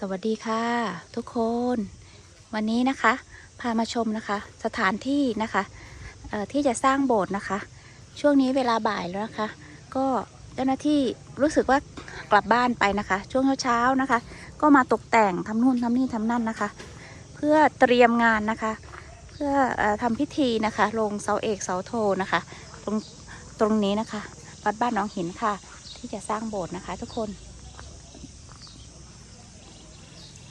สวัสดีค่ะ ทุกคน วันนี้นะคะ พามาชมนะคะ สถานที่นะคะที่จะสร้างโบสถ์นะคะ ช่วงนี้เวลาบ่ายแล้วนะคะ ก็เจ้าหน้าที่รู้สึกว่ากลับบ้านไปนะคะ ช่วงเช้าๆนะคะ ก็มาตกแต่งทำนู่นทำนี่ทำนั่นนะคะ เพื่อเตรียมงานนะคะ เพื่อออทำพิธีนะคะลงเสาเอกเสาโทนะคะ ตรงตรงนี้นะคะวัดบ้านหนองหินค่ะ ที่จะสร้างโบสถ์นะคะ ทุกคน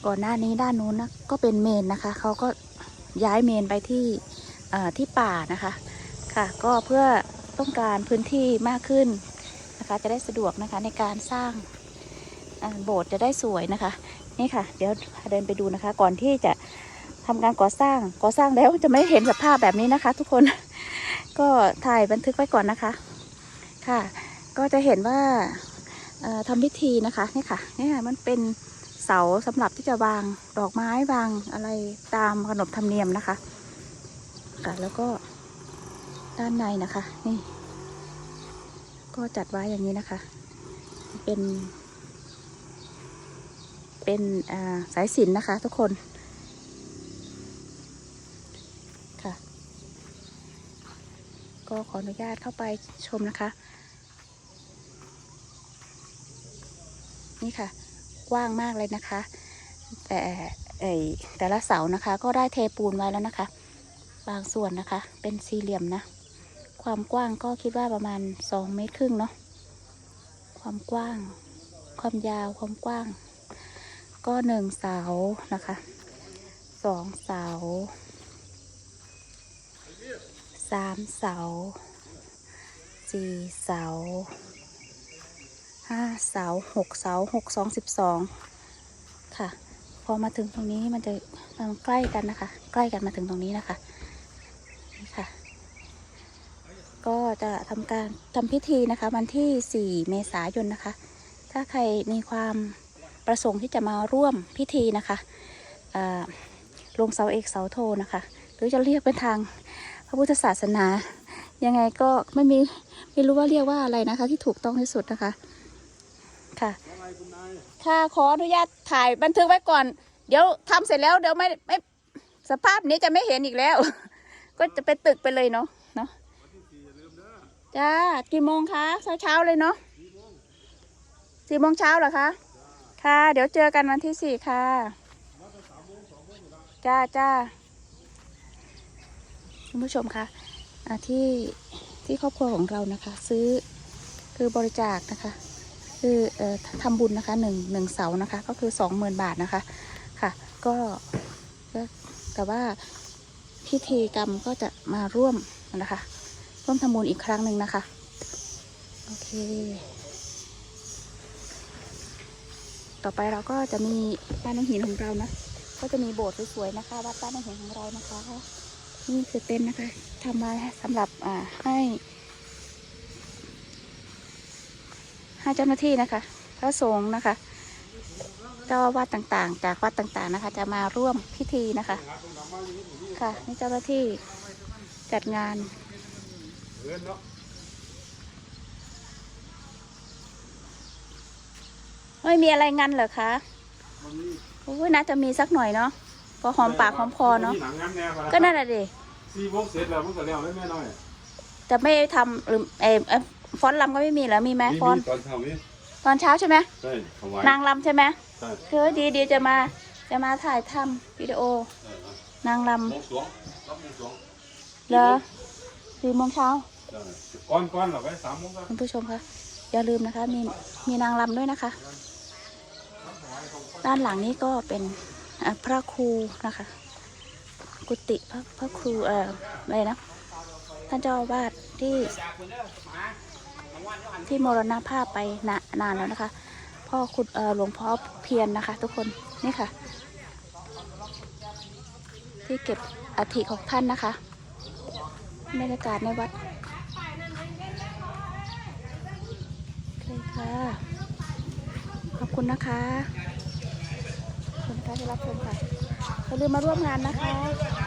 ก่อนหน้านี้ด้านนู้นนะก็เป็นเมนนะคะ เขาก็ย้ายเมนไปที่ที่ป่านะคะ ค่ะ ก็เพื่อต้องการพื้นที่มากขึ้นนะคะ จะได้สะดวกนะคะในการสร้างโบสถ์จะได้สวยนะคะ นี่ค่ะ เดี๋ยวเดินไปดูนะคะ ก่อนที่จะทำการก่อสร้าง ก่อสร้างแล้วจะไม่เห็นสภาพแบบนี้นะคะ ทุกคน ก็ถ่ายบันทึกไว้ก่อนนะคะ ค่ะ ก็จะเห็นว่าเอ่อทำพิธีนะคะ นี่ค่ะ นี่ค่ะ มันเป็น เสาสำหรับที่จะวางดอกไม้วางอะไรตามขนบธรรมเนียมนะคะค่ะแล้วก็ด้านในนะคะ นี่ ก็จัดไว้อย่างนี้นะคะ เป็น เป็นอ่าสายสินนะคะ ทุกคนค่ะ ก็ขออนุญาตเข้าไปชมนะคะ นี่ค่ะ กว้างมากเลยนะคะ แต่แต่ละเสานะคะ ก็ได้เทปูนไว้แล้วนะคะ บางส่วนนะคะ เป็นสี่เหลี่ยมนะ ความกว้างก็คิดว่าประมาณสองเมตรครึ่งเนาะความกว้าง ความยาวความกว้าง ก็หนึ่งเสานะคะสองเสาสามเสาสี่เสา ห้าเสาหกเสาหกสองสิบสองค่ะ พอมาถึงตรงนี้มันจะมันใกล้กันนะคะ ใกล้กันมาถึงตรงนี้นะคะนี่ค่ะ ก็จะทำการทำพิธีนะคะ วันที่4เมษายนนะคะ ถ้าใครมีความประสงค์ที่จะมาร่วมพิธีนะคะลงเสาเอกเสาโทนะคะ หรือจะเรียกเป็นทางพระพุทธศาสนา ยังไงก็ไม่มีไม่รู้ว่าเรียกว่าอะไรนะคะ ที่ถูกต้องที่สุดนะคะ ค่ะ ค่ะขออนุญาตถ่ายบันทึกไว้ก่อน เดี๋ยวทำเสร็จแล้วเดี๋ยวไม่ไม่สภาพนี้จะไม่เห็นอีกแล้ว ก็จะเป็นตึกไปเลยเนาะเนาะจ้ากี่โมงคะเช้าเช้าเลยเนาะสี่โมงเช้าเหรอคะค่ะ เดี๋ยวเจอกันวันที่สี่ค่ะจ้าจ้าคุณผู้ชมคะที่ที่ครอบครัวของเรานะคะ ซื้อคือบริจาคนะคะ คืออทำบุญนะคะหนึ่งหนึ่งเสานะคะ ก็คือสองหมื่นบาทนะคะค่ะก็ก็แต่ว่าพิธีกรรมก็จะมาร่วมนะคะ ร่วมทำบุญอีกครั้งหนึ่งนะคะ โอเค ต่อไปเราก็จะมีบ้านน้องหินของเรานะก็จะมีโบสถ์สวยๆนะคะวัดบ้านน้องหินของเรานะคะ นี่คือเต็นท์นะคะทำมาสำหรับอ่าให้ ให้เจ้าหน้าที่นะคะ พระสงฆ์นะคะเจ้าอาวาดต่างๆ จากวัดต่างๆนะคะ จะมาร่วมพิธีนะคะ ค่ะนี่เจ้าหน้าที่จัดงานไม่มีอะไรงันเหรอคะโอ้ยน่าจะมีสักหน่อยเนาะพอหอมปากหอมคอเนาะหนังงั้นแน่ก็นั่นแหละดิสี่โมงเสร็จแล้วมันก็แล้วได้แม่น้อยจะไม่ทำหรือเออเอ่อ ฟ้อนรำก็ไม่มีเหรอมีไหมฟ้อน ตอนเช้านี้ตอนเช้าใช่ไหมใช่ถวายนางรำใช่ไหมใช่คือดีดีจะมาจะมาถ่ายทำวิดีโอ นางรโมงสองรับโมงสองำเหรอสี่โมงเช้าใช่ก้อนก้อนหรอไปสามโมงกันคุณผู้ชมคะอย่าลืมนะคะ มีมีนางรำด้วยนะคะ ด้านหลังนี้ก็เป็นอะพระครูนะคะ กุฏิพระพระครูเอ่ออะไรนะท่านเจ้าอาวาสที่ ที่มรณภาพไปนานแล้วนะคะ พ่อคุณหลวงพ่อเพียรนะคะ ทุกคนนี่ค่ะ ที่เก็บอัฐิของท่านนะคะบรรยากาศในวัดโอเคค่ะ ขอบคุณนะคะขอบคุณค่ะที่รับชมค่ะอย่าลืมมาร่วมงานนะคะ